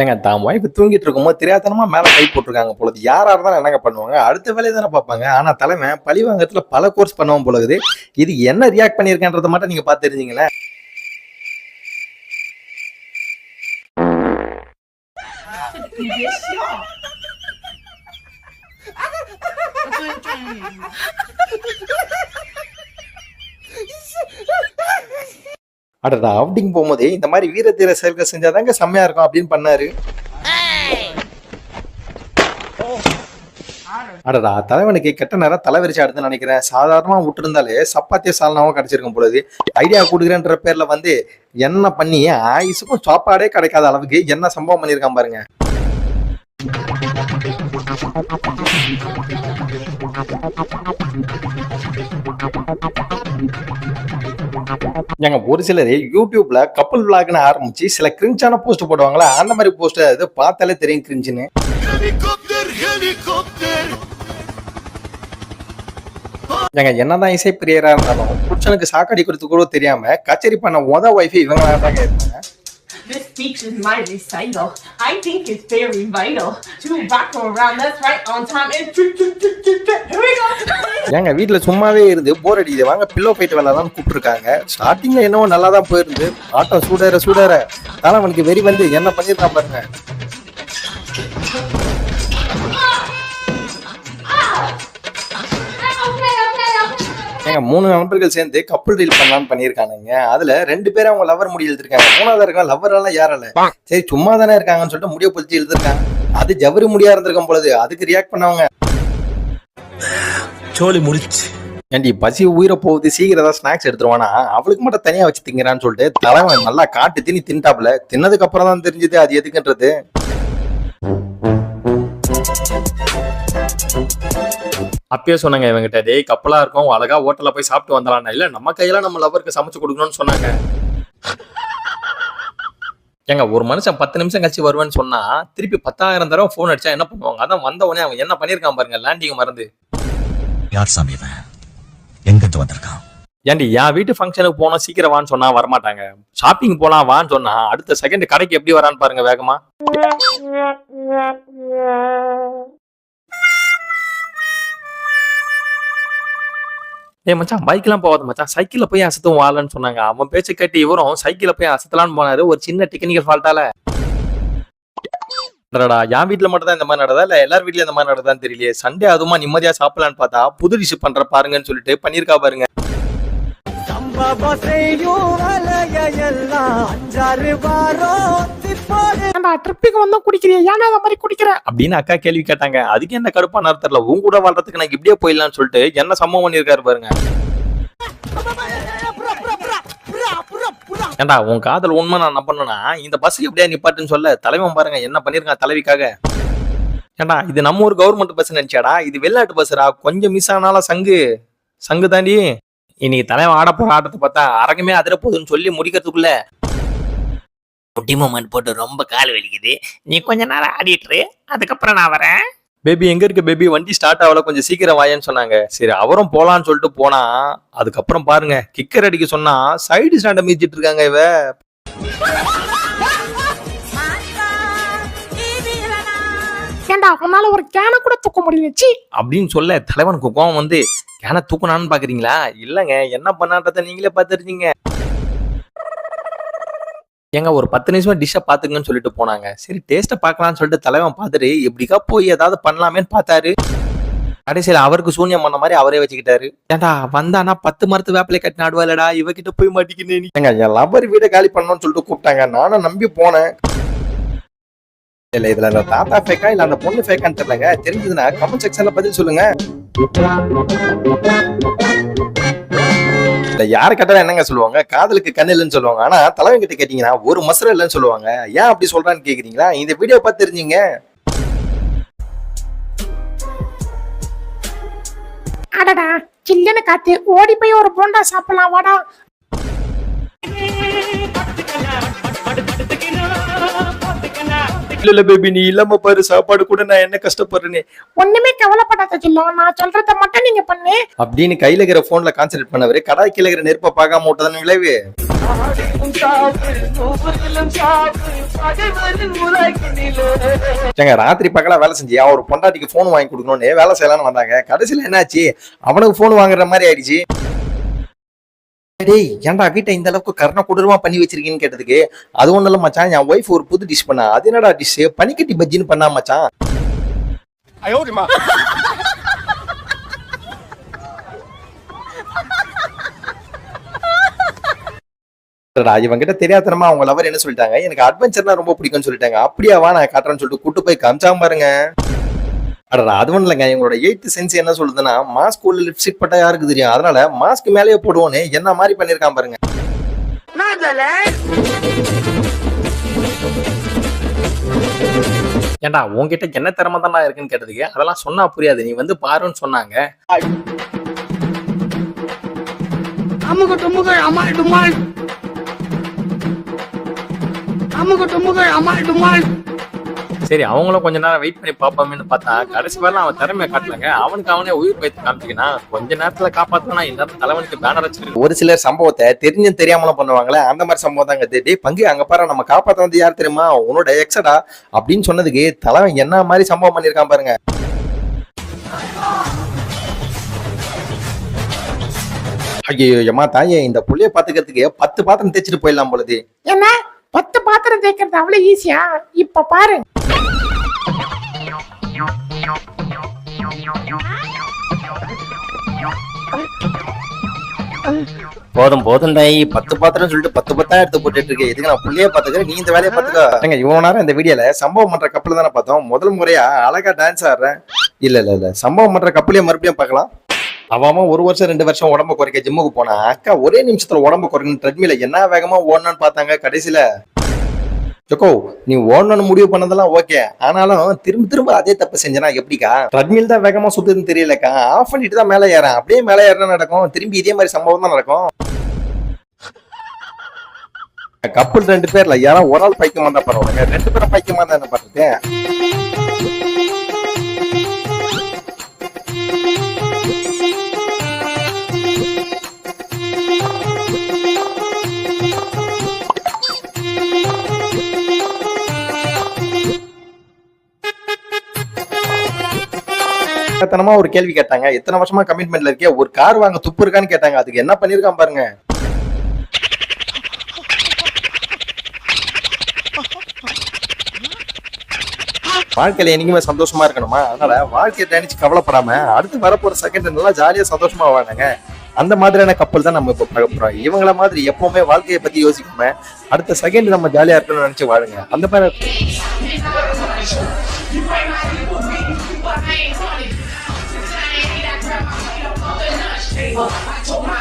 ஏங்க தான் வாய்ப்பு தூங்கிட்டு இருக்கும்போது தெரியாதனமா மேல கை போட்டிருக்காங்க பொழுது யாரா இருந்தாலும் என்னங்க பண்ணுவாங்க? அடுத்த வேலையை தானே பார்ப்பாங்க. ஆனா தலைமை பழி பல கோர்ஸ் பண்ணுவோம் போலகுது இது என்ன ரியாக்ட் பண்ணியிருக்கேன்றத மட்டும் நீங்க பார்த்து அடடா அவுட்டிங் போகும்போது இந்த மாதிரி வீர தீர செயல்கள் செஞ்சாதாங்க செம்மையா இருக்கும் அப்படின்னு பண்ணாரு. அடடா தலைவனுக்கு கெட்ட நேரம் தலைவரிச்சு அடுத்து நினைக்கிறேன். சாதாரணமா விட்டுருந்தாலே சப்பாத்திய சால்னாவும் கிடைச்சிருக்கும் பொழுது ஐடியா கொடுக்குறேன்ற பேர்ல வந்து என்ன பண்ணி ஆயுசுக்கும் சாப்பாடே கிடைக்காத அளவுக்கு என்ன சம்பவம் பண்ணியிருக்கான் பாருங்க. ஏங்க ஒரு சிலர் யூடியூப்ல கப்பல் விளாக்னு ஆரம்பிச்சு சில கிரிஞ்சான போஸ்ட் போடுவாங்களா? அந்த மாதிரி போஸ்ட் அது பார்த்தாலே தெரியும் கிரிஞ்சுன்னு ஏங்க என்னதான் இசை பிரியரா இருந்தாலும் புருஷனுக்கு சாக்கடிக்கிறது கூட தெரியாம கச்சேரி பண்ண உத ஒய்ஃபை இவங்க தாங்க This speech is my recital. I think it's very vital to rock around. That's right, on time. And here we go. ஏங்க வீட்டுல சும்மாவே இருந்து போர் அடிக்குது வாங்க பில்லோ ஃபைட் விளாதான் கூப்பிட்டுருக்காங்க ஸ்டார்டிங்ல என்னவோ நல்லா தான் போயிருந்து ஆட்டம் சூடேற சூடேற அவனுக்கு வெறி வந்து என்ன பண்ணியிருக்கான் பாருங்க மூணு நண்பர்கள் சேர்ந்து கப்பல் ரீல் பண்ணலாம்னு பண்ணியிருக்கானுங்க. அதுல ரெண்டு பேரும் அவங்க லவர் முடி எழுதிருக்காங்க. மூணாவது எல்லாம் யாரால சரி சும்மா தானே இருக்காங்கன்னு சொல்லிட்டு முடிய பொழிச்சு எழுதிருக்காங்க. அது ஜவரி முடியா இருந்திருக்கும் பொழுது அதுக்கு ரியாக்ட் பண்ணவங்க. சோலி முடிச்சு. ஏண்டி பசி உயிரை போகுது சீக்கிரம் ஏதாவது ஸ்நாக்ஸ் எடுத்துருவானா? அவளுக்கு மட்டும் தனியா வச்சு திங்கிறான்னு சொல்லிட்டு தலைவன் நல்லா காட்டு திணி தின்ட்டாப்ல தின்னதுக்கு அப்புறம் தான் தெரிஞ்சது அது எதுக்குன்றது. அப்பயே சொன்னாங்க இவங்கிட்ட டேய் கப்பலா இருக்கும் அழகா ஹோட்டல்ல போய் சாப்பிட்டு வந்தலாம் இல்ல நம்ம கையில நம்ம லவருக்கு சமைச்சு கொடுக்கணும்னு சொன்னாங்க. ஏங்க ஒரு மனுஷன் பத்து நிமிஷம் கழிச்சு வருவேன்னு சொன்னா திருப்பி பத்தாயிரம் தடவை ஃபோன் அடிச்சா என்ன பண்ணுவாங்க? அதான் வந்த உடனே அவன் என்ன பண்ணிருக்கான் பாருங்க லேண்டிங் மறந்து. யார் சாமி எங்கிருந்து வந்திருக்கான்? ஏண்டி என் வீட்டு ஃபங்க்ஷனுக்கு போனா சீக்கிரம் வான்னு சொன்னா வரமாட்டாங்க. ஷாப்பிங் போலாம் வான்னு சொன்னா அடுத்த செகண்ட் கடைக்கு எப்படி வரான்னு பாருங்க வேகமா. ஏ மச்சான் பைக்லாம் போகாத மச்சான். சைக்கிளில் போய் அசத்தும் வாழன்னு சொன்னாங்க. அவன் பேச்சை கேட்டு இவரும் சைக்கிளில் போய் அசத்தலான்னு போனாரு. ஒரு சின்ன டெக்னிக்கல் ஃபால்ட்டால அடடா என் வீட்டில் மட்டும் தான் இந்த மாதிரி நடந்தா இல்லை எல்லார் வீட்லயும் இந்த மாதிரி நடந்தான்னு தெரியலையே. சண்டே அதுமா நிம்மதியாக சாப்பிடலான்னு பார்த்தா புது டிஷ் பண்ற பாருங்கன்னு சொல்லிட்டு பண்ணிருக்கா பாருங்க. ஏன்டா ட்ரிப்புக்கு வந்தா குடிக்கிறியா? ஏன்னா அந்த மாதிரி குடிக்கிற? அப்படின்னு அக்கா கேள்வி கேட்டாங்க. அதுக்கு என்ன கடுப்பா நடத்தல உங்க கூட வாழ்றதுக்கு நான் இப்படியே போயிடலாம்னு சொல்லிட்டு என்ன சம்பவம் பண்ணிருக்காரு பாருங்க. ஏண்டா உன் காதல் உண்மை நான் நம்பணும்னா இந்த பஸ் எப்படியா நிப்பாட்டுன்னு சொல்ல? தலைவன் பாருங்க என்ன பண்ணிருக்கான் தலைவிக்காக. ஏண்டா இது நம்ம ஒரு கவர்மெண்ட் பஸ் நினைச்சாடா? இது வெளிநாட்டு பஸ்ஸுடா கொஞ்சம் மிஸ் ஆனாலும் சங்கு. சங்கு தாண்டி இன்னைக்கு தலைவன் ஆட போற ஆட்டத்தை பார்த்தா அரங்கமே அதிர போகுதுன்னு சொல்லி முடிக்கிறதுக்குள்ள குட்டி மூமெண்ட் போட்டு ரொம்ப கால் வலிக்குது. நீ கொஞ்ச நேரம் ஆடிட்டு இரு. அதுக்கப்புறம் நான் வரேன். பேபி எங்க இருக்கு பேபி? வண்டி ஸ்டார்ட் ஆகல. கொஞ்சம் சீக்கிரம் வாயேன்னு சொன்னாங்க. சரி அவரும் போலான்னு சொல்லிட்டு போனா அதுக்கப்புறம் பாருங்க. கிக்கர் அடிக்க சொன்னா சைடு ஸ்டாண்ட மீச்சிட்டு இருக்காங்க இவ. ஏண்டா உன்னால ஒரு கேனை கூட தூக்க முடியல. சி அப்படின்னு சொல்ல தலைவனுக்கு கோவம் வந்து ஏன்னா தூக்கணான்னு பாக்குறீங்களா? இல்லங்க என்ன பண்ணான்றத நீங்களே பார்த்துருந்தீங்க ஏங்க ஒரு பத்து நிமிஷமா டிஷ்ஷை பார்த்துங்கன்னு சொல்லிட்டு போனாங்க. சரி டேஸ்ட்டை பார்க்கலாம்னு சொல்லிட்டு தலைவன் பார்த்துட்டு எப்படிக்கா போய் ஏதாவது பண்ணலாமேன்னு பார்த்தாரு. கடைசியில் அவருக்கு சூன்யம் பண்ண மாதிரி அவரே வச்சுக்கிட்டாரு. ஏன்டா வந்தானா பத்து மரத்து வேப்பிலை கட்டி நாடுவாளடா இவகிட்ட போய் மாட்டிக்கினேன் எங்க என் லவர் வீடை காலி பண்ணணும்னு சொல்லிட்டு கூப்பிட்டாங்க. நானும் நம்பி போனேன். இல்ல இதுல அந்த தாத்தா ஃபேக்கா இல்ல அந்த பொண்ணு ஃபேக்கான்னு தெரியலங்க. தெரிஞ்சதுன்னா கமெண்ட் செக்ஷன்ல பதில் சொல்லுங்க. இல்ல யாரு கேட்டாலும் என்னங்க சொல்லுவாங்க? காதலுக்கு கண்ணு இல்லைன்னு சொல்லுவாங்க. ஆனா தலைவன் கிட்ட கேட்டீங்கன்னா ஒரு மசரம் இல்லைன்னு சொல்லுவாங்க. ஏன் அப்படி சொல்றான்னு கேக்குறீங்களா? இந்த வீடியோ பார்த்து தெரிஞ்சீங்க. அடடா சில்லுன்னு காத்து ஓடி போய் ஒரு போண்டா சாப்பிடலாம். வாடா. இல்ல பேபி நீ இல்லாம பாரு சாப்பாடு கூட நான் என்ன கஷ்டப்படுறேன்னு ஒண்ணுமே கவலைப்படாத செல்லம் நான் சொல்றத மட்டும் நீங்க பண்ணு. அப்படின்னு கையில இருக்கிற போன்ல கான்சென்ட்ரேட் பண்ணவரு கடாய் கீழ இருக்கிற நெருப்பை பார்க்காம விட்டதான விளைவு? ராத்திரி பகலா வேலை செஞ்சியா? ஒரு பொண்டாட்டிக்கு போன் வாங்கி கொடுக்கணும்னு வேலை செய்யலாம்னு வந்தாங்க. கடைசியில என்னாச்சு? அவனுக்கு போன் வாங்குற மாதிரி ஆயிடுச்சு. டேய் ஏன்டா வீட்டை இந்த அளவுக்கு கருணை கொடூரமா பண்ணி வச்சிருக்கீங்கன்னு கேட்டதுக்கு? அது ஒண்ணும் இல்ல மச்சான். என் ஒய்ஃப் ஒரு புது டிஷ் பண்ணா. அது என்னடா டிஷ் பனிக்கட்டி பஜ்ஜின்னு பண்ணா மச்சான். இவங்கிட்ட தெரியாதனமா அவங்க லவர் என்ன சொல்லிட்டாங்க? எனக்கு அட்வென்ச்சர்னா ரொம்ப பிடிக்கும்னு சொல்லிட்டாங்க. அப்படியா வா நான் காட்டுறேன்னு சொல்லிட்டு கூட்டு போய் காமிச்சாம பாருங்க. அடடா அது ஒண்ணும் இல்லைங்க. எங்களோட எயித்து சென்ஸ் என்ன சொல்லுதுன்னா மாஸ்க் உள்ள லிப்ஸ்டிக் பட்டா யாருக்கு தெரியும்? அதனால மாஸ்க் மேலேயே போடுவோன்னு என்ன மாதிரி பண்ணிருக்கான் பாருங்க. ஏண்டா உன்கிட்ட என்ன திறமை தான்டா இருக்குன்னு கேட்டதுக்கு? அதெல்லாம் சொன்னா புரியாது. நீ வந்து பாருன்னு சொன்னாங்க. அமுக டுமுக அமால் டுமால். அமுக அமால் டுமால். சரி அவங்களும் கொஞ்ச நேரம் வெயிட் பண்ணி பார்ப்போமேன்னு பார்த்தா கடைசி வரலாம் அவன் திறமையை காட்டலங்க அவனுக்கு அவனே உயிர் பயத்து காமிச்சிக்கினா கொஞ்ச நேரத்துல காப்பாத்தனா இந்த தலைவனுக்கு பேனர் வச்சிருக்கு ஒரு சிலர் சம்பவத்தை தெரிஞ்சும் தெரியாமலும் பண்ணுவாங்களே அந்த மாதிரி சம்பவம் தாங்க இது. டேய் பங்கு அங்க பாரு நம்ம காப்பாத்த வந்து யார் தெரியுமா? உன்னோட எக்ஸடா அப்படின்னு சொன்னதுக்கு தலைவன் என்ன மாதிரி சம்பவம் பண்ணிருக்கான் பாருங்க. ஐயோ ஏமா தாயே இந்த புள்ளைய பாத்துக்கிறதுக்கு பத்து பாத்திரம் தேய்ச்சிட்டு போயிடலாம் போலது. என்ன? பத்து பாத்திரம் தேய்க்கிறது அவ்வளவு ஈஸியா இப்ப பாரு. போதும் போதும் தாய் பத்து பாத்திரம் சொல்லிட்டு பத்து பத்தா எடுத்து போட்டுட்டு இருக்கு. இதுக்கு நான் புள்ளைய பாத்துக்கிறேன்? நீ இந்த வேலையை பாத்துக்கோங்க இவ்வளவு நேரம் இந்த வீடியோல சம்பவம் பண்ற கப்பல் தானே பார்த்தோம். முதல் முறையா அழகா டான்ஸ் ஆடுறேன். இல்ல இல்ல இல்ல. சம்பவம் பண்ற கப்பலையும் மறுபடியும் பார்க்கலாம். அவன் ஒரு வருஷம் ரெண்டு வருஷம் உடம்பு குறைக்க ஜிம்முக்கு போனா அக்கா ஒரே நிமிஷத்துல உடம்பு குறைக்கணும். ட்ரெட்மில என்ன வேகமா ஓடணும்னு பார்த்தாங்க கடைசியில. ஜக்கோ நீ ஓடணும்னு முடிவு பண்ணதெல்லாம் ஓகே ஆனாலும் திரும்ப திரும்ப அதே தப்பு செஞ்சனா எப்படிக்கா? ட்ரெட்மில் தான் வேகமா சுத்துதுன்னு தெரியலக்கா. ஆஃப் பண்ணிட்டு தான் மேலே ஏறேன். அப்படியே மேலே ஏறினா நடக்கும்? திரும்பி இதே மாதிரி சம்பவம் தான் நடக்கும். கப்பல் ரெண்டு பேர்ல யாரும் ஒரு ஆள் பைக்கமா தான் பரவாயில்ல ரெண்டு பேரும் பைக்கமா தான் என்ன பண்றது? தனமா ஒரு கேள்வி கேட்டாங்க. எத்தனை வருஷமா கமிட்மெண்ட்ல இருக்கே ஒரு கார் வாங்க துப்பு இருக்கான்னு கேட்டாங்க. அதுக்கு என்ன பண்ணிருக்கான் பாருங்க. வாழ்க்கையில என்னைக்குமே சந்தோஷமா இருக்கணுமா? அதனால வாழ்க்கையை நினைச்சு கவலைப்படாம அடுத்து வரப்போற செகண்ட் நல்லா ஜாலியா சந்தோஷமா வாழாங்க அந்த மாதிரியான கப்பல் தான் நம்ம இப்ப பழப்புறோம் இவங்கள மாதிரி எப்பவுமே வாழ்க்கையை பத்தி யோசிக்காம அடுத்த செகண்ட் நம்ம ஜாலியா இருக்கணும்னு நினைச்சு வாழுங்க. அந்த மாதிரி Hey, I told my